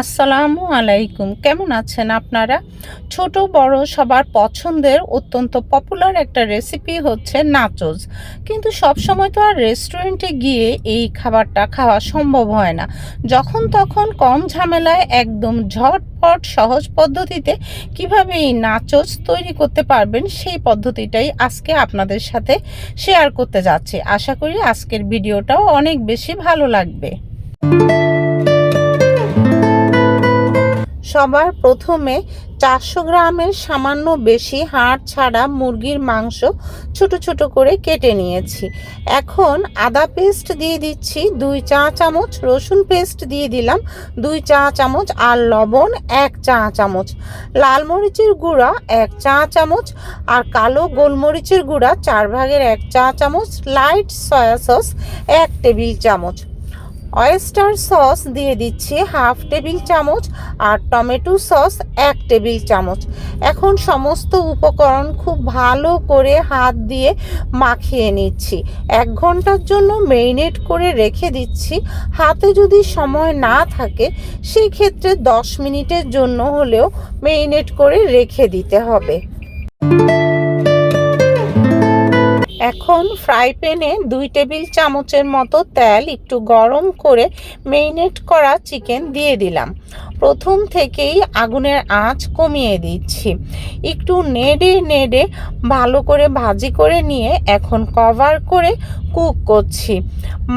আসসালামু আলাইকুম। কেমন আছেন আপনারা? ছোট, বড়, সবার পছন্দের অত্যন্ত পপুলার একটা রেসিপি হচ্ছে নাচোস কিন্তু সব সময় তো আর রেস্টুরেন্টে গিয়ে এই খাবারটা খাওয়া সম্ভব হয় না। যখন তখন কম ঝামেলায় একদম ঝটপট, সহজ পদ্ধতিতে কীভাবে এই নাচোস তৈরি করতে পারবেন সেই পদ্ধতিটাই আজকে আপনাদের সাথে শেয়ার করতে যাচ্ছি। আশা করি আজকের ভিডিওটাও অনেক বেশি ভালো লাগবে। সবার প্রথমে চারশো গ্রামের সামান্য বেশি হাড় ছাড়া মুরগির মাংস ছোট ছোট করে কেটে নিয়েছি। এখন আদা পেস্ট দিয়ে দিচ্ছি দুই চা চামচ, রসুন পেস্ট দিয়ে দিলাম দুই চা চামচ আর লবণ এক চা চামচ। লাল মরিচের গুঁড়া এক চা চামচ আর কালো গোলমরিচের গুঁড়া চার ভাগের এক চা চামচ, লাইট সয়া সস এক টেবিল চামচ। অয়েস্টার সস দিয়ে দিচ্ছি হাফ টেবিল চামচ আর টমেটো সস এক টেবিল চামচ। এখন সমস্ত উপকরণ খুব ভালো করে হাত দিয়ে মাখিয়ে নিচ্ছি। এক ঘণ্টার জন্য মেরিনেট করে রেখে দিচ্ছি। হাতে যদি সময় না থাকে সেই ক্ষেত্রে দশ মিনিটের জন্য হলেও মেরিনেট করে রেখে দিতে হবে। এখন ফ্রাই প্যানে দুই টেবিল চামচের মতো তেল একটু গরম করে মেরিনেট করা চিকেন দিয়ে দিলাম। প্রথম থেকেই আগুনের আঁচ কমিয়ে দিচ্ছি। একটু নেড়ে নেড়ে ভালো করে ভাজি করে নিয়ে এখন কভার করে কুক করছি।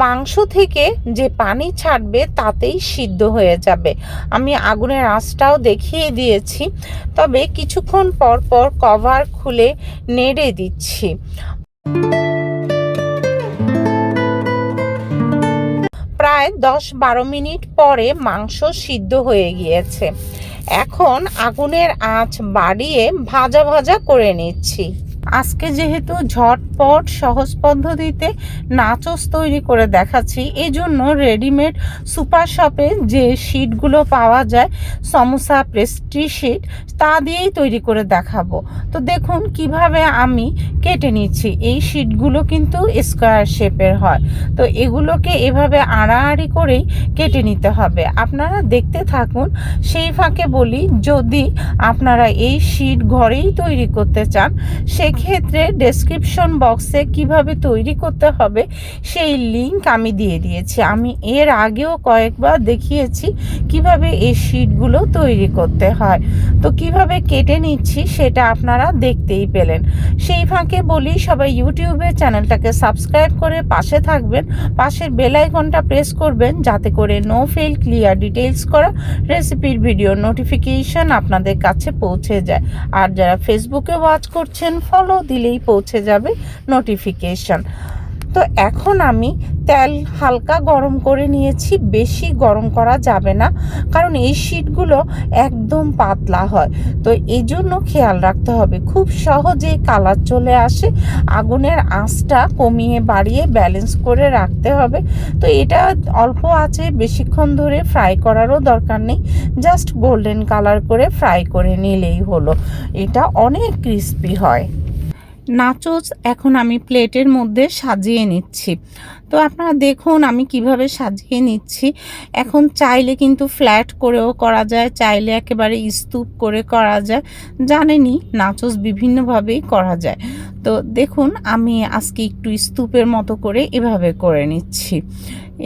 মাংস থেকে যে পানি ছাড়বে তাতেই সিদ্ধ হয়ে যাবে। আমি আগুনের আঁচটাও দেখিয়ে দিয়েছি। তবে কিছুক্ষণ পর পর কভার খুলে নেড়ে দিচ্ছি। প্রায় দশ বারো মিনিট পরে মাংস সিদ্ধ হয়ে গিয়েছে। এখন আগুনের আঁচ বাড়িয়ে ভাজা ভাজা করে নিচ্ছি। আজকে যেহেতু ঝটপট সহজ পদ্ধতিতে নাচস তৈরি করে দেখাচ্ছি এই জন্য রেডিমেড সুপার শপে যে শিটগুলো পাওয়া যায়, সমোসা প্রেস্টি শিট, তা দিয়েই তৈরি করে দেখাবো। তো দেখুন কীভাবে আমি কেটে নিচ্ছি। এই শিটগুলো কিন্তু স্কোয়ার শেপের হয়। তো এগুলোকে এভাবে আড়াআড়ি করেই কেটে নিতে হবে। আপনারা দেখতে থাকুন, সেই ফাঁকে বলি, যদি আপনারা এই শিট ঘরেই তৈরি করতে চান সেক্ষেত্রে ডেসক্রিপশন বক্সে কীভাবে তৈরি করতে হবে সেই লিংক আমি দিয়ে দিয়েছি। আমি এর আগেও কয়েকবার দেখিয়েছি কীভাবে এই শিটগুলো তৈরি করতে হয়। তো কীভাবে কেটে নিচ্ছি সেটা আপনারা দেখতেই পেলেন। সেই ফাঁকে বলি, সবাই ইউটিউবে চ্যানেলটাকে সাবস্ক্রাইব করে পাশে থাকবেন। পাশের বেল আইকনটা প্রেস করবেন যাতে করে নো ফেল ক্লিয়ার ডিটেলস করা রেসিপির ভিডিও নোটিফিকেশন আপনাদের কাছে পৌঁছে যায়। আর যারা ফেসবুকে ওয়াচ করছেন ফলো দিলেই পৌঁছে যাবে নোটিফিকেশন তো এখন আমি তেল হালকা গরম করে নিয়েছি, বেশি গরম করা যাবে না, কারণ এই শিটগুলো একদম পাতলা হয়। তো এই জন্য খেয়াল রাখতে হবে, খুব সহজেই কালার চলে আসে, আগুনের আঁচটা কমিয়ে বাড়িয়ে ব্যালেন্স করে রাখতে হবে। তো এটা অল্প আছে, বেশিক্ষণ ধরে ফ্রাই করারও দরকার নেই জাস্ট গোল্ডেন কালার করে ফ্রাই করে নিলেই হলো। এটা অনেক ক্রিস্পি হয়। নাচোস এখন আমি প্লেটের মধ্যে সাজিয়ে নিচ্ছি। তো আপনারা দেখুন আমি কীভাবে সাজিয়ে নিচ্ছি। এখন চাইলে কিন্তু ফ্ল্যাট করেও করা যায়, চাইলে একেবারে স্তূপ করে করা যায়। জানেনই নাচোস বিভিন্নভাবেই করা যায়। তো দেখুন আমি আজকে একটু স্তূপের মতো করে এভাবে করে নিচ্ছি।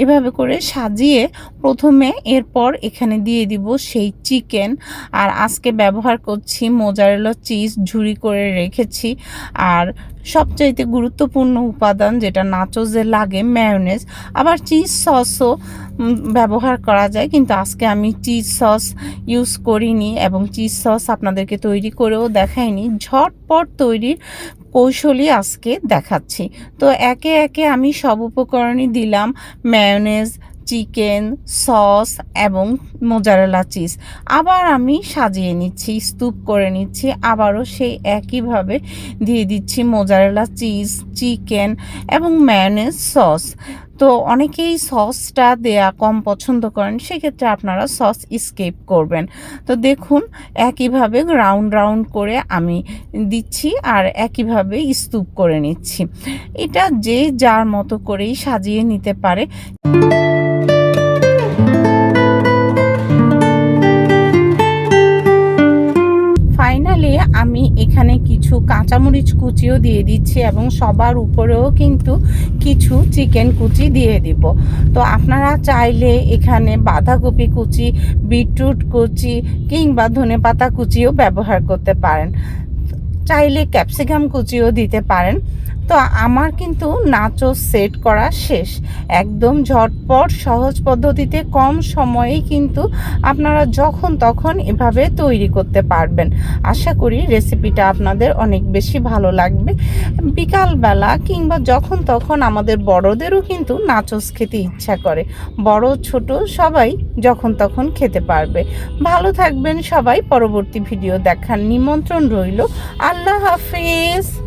এভাবে করে সাজিয়ে প্রথমে এরপর এখানে দিয়ে দিব সেই চিকেন। আর আজকে ব্যবহার করছি মোজারেলা চিজ ঝুড়ি করে রেখেছি। আর সবচাইতে গুরুত্বপূর্ণ উপাদান যেটা নাচোজে লাগে ম্যায়োনেজ আবার চিজ সসও ব্যবহার করা যায়, কিন্তু আজকে আমি চিজ সস ইউজ করিনি এবং চিজ সস আপনাদেরকে তৈরি করেও দেখাইনি। ঝটপট তৈরির কৌশলী আজকে দেখাচ্ছি। তো একে একে আমি সব উপকরণই দিলাম ম্যায়োনেজ চিকেন সস এবং মোজারেলা চিজ আবার আমি সাজিয়ে নিচ্ছি, স্তূপ করে নিচ্ছি, আবারও সেই একইভাবে দিয়ে দিচ্ছি মোজারেলা চিজ চিকেন এবং ম্যায়োনেজ সস তো অনেকেই সসটা দেয়া কম পছন্দ করেন, সেক্ষেত্রে আপনারা সস স্কেপ করবেন। তো দেখুন, একইভাবে রাউন্ড রাউন্ড করে আমি দিচ্ছি আর একইভাবে স্তূপ করে নিচ্ছি। এটা যে যার মতো করেই সাজিয়ে নিতে পারে। কিছু কাঁচামরিচ কুচিও দিয়ে দিচ্ছি এবং সবার উপরেও কিন্তু কিছু চিকেন কুচি দিয়ে দিব। তো আপনারা চাইলে এখানে বাঁধাকপি কুচি, বিটরুট কুচি কিংবা ধনেপাতা কুচিও ব্যবহার করতে পারেন। চাইলে ক্যাপসিকাম কুচিও দিতে পারেন। তো আমার কিন্তু নাচো সেট করা শেষ। একদম ঝটপট, সহজ পদ্ধতিতে কম সময়েই কিন্তু আপনারা যখন তখন এভাবে তৈরি করতে পারবেন। আশা করি রেসিপিটা আপনাদের অনেক বেশি ভালো লাগবে। বিকালবেলা কিংবা যখন তখন আমাদের বড়দেরও কিন্তু নাচোস খেতে ইচ্ছা করে। বড়, ছোট সবাই যখন তখন খেতে পারবে। ভালো থাকবেন সবাই। পরবর্তী ভিডিও দেখার নিমন্ত্রণ রইল। আল্লাহ হাফিজ!